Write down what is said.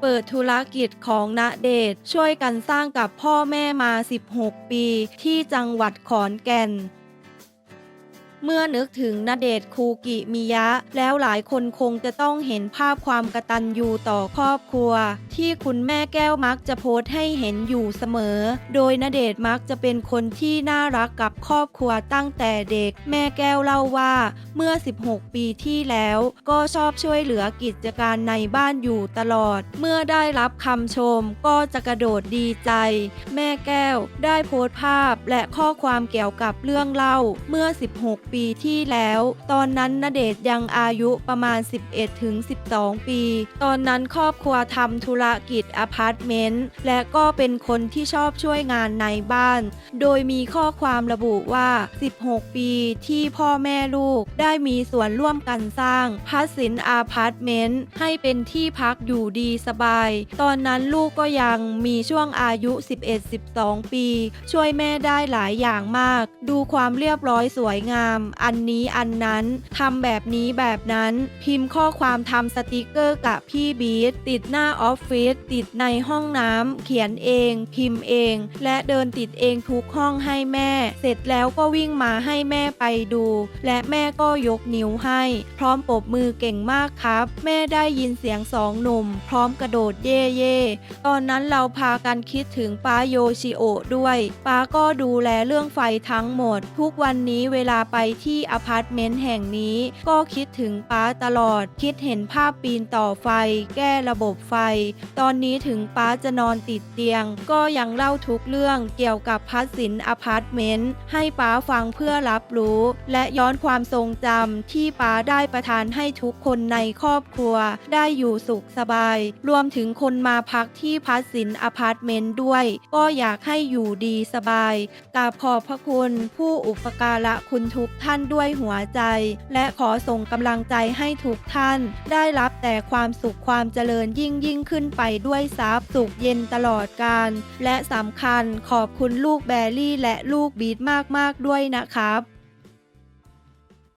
เปิดธุรกิจของณเดชช่วยกันสร้างกับพ่อแม่มา 16 ปีที่จังหวัดขอนแก่น เมื่อนึกถึงณเดชคูกิมิยะ แล้วหลายคนคงจะต้องเห็นภาพความกระตัญญูต่อครอบครัว ที่คุณแม่แก้วมักจะโพสต์ให้เห็นอยู่เสมอ โดยณเดชน์มักจะเป็นคนที่น่ารักกับครอบครัวตั้งแต่เด็ก แม่แก้วเล่าว่า เมื่อ 16 ปีที่แล้ว ก็ชอบช่วยเหลือกิจการในบ้านอยู่ตลอด เมื่อได้รับคำชมก็จะกระโดดดีใจ แม่แก้วได้โพสต์ภาพและข้อความเกี่ยวกับเรื่องเล่า เมื่อ 16 ปีที่แล้ว ตอนนั้นณเดชน์ยังอายุประมาณ 11-12 ปี ตอนนั้นครอบครัวทำธุระกิจอพาร์ตเมนต์และก็เป็นคนที่ชอบช่วยงานในบ้าน โดยมีข้อความระบุว่า 16 ปีที่พ่อแม่ลูกได้มีส่วนร่วมกันสร้างพัสินอาพาร์ตเมนต์ให้เป็นที่พักอยู่ดีสบาย ตอนนั้นลูกก็ยังมีช่วงอายุ 11-12 ปี ช่วยแม่ได้หลายอย่างมาก ดูความเรียบร้อยสวยงาม อันนี้อันนั้นทำแบบนี้แบบนั้น พิมพ์ข้อความทำสติกเกอร์กับพี่บีทติดหน้าออฟฟิศติดในห้องน้ำเขียนเอง พิมพ์เอง และเดินติดเองทุกห้องให้แม่ เสร็จแล้วก็วิ่งมาให้แม่ไปดู และแม่ก็ยกนิ้วให้ พร้อมปบมือเก่งมากครับ แม่ได้ยินเสียงสองหนุ่ม พร้อมกระโดดเย่เย่ตอนนั้นเราพากันคิดถึงป้าโยชิโอด้วยป้าก็ดูแลเรื่องไฟทั้งหมด ทุกวันนี้เวลาไปที่อพาร์ตเมนต์แห่งนี้ ก็คิดถึงป้าตลอด คิดเห็นภาพปีนต่อไฟ แก้ระบบไฟตอนนี้ถึงป้าจะนอนติดเตียง ก็ยังเล่าทุกเรื่องเกี่ยวกับพัสินอพาร์ตเมนต์ให้ป้าฟังเพื่อรับรู้ และย้อนความทรงจำที่ป้าได้ประทานให้ทุกคนในครอบครัว ได้อยู่สุขสบาย รวมถึงคนมาพักที่พัสสินอพาร์ตเมนต์ด้วย ก็อยากให้อยู่ดีสบายกราบขอบพระคุณผู้อุปการะคุณทุกท่านด้วยหัวใจ และขอส่งกำลังใจให้ทุกท่าน ได้รับแต่ความสุขความเจริญยิ่งยิ่งขึ้นไปด้วยทรัพย์สุขเย็นตลอดการ และสำคัญขอบคุณลูกแบรี่และลูกบีทมากๆด้วยนะครับ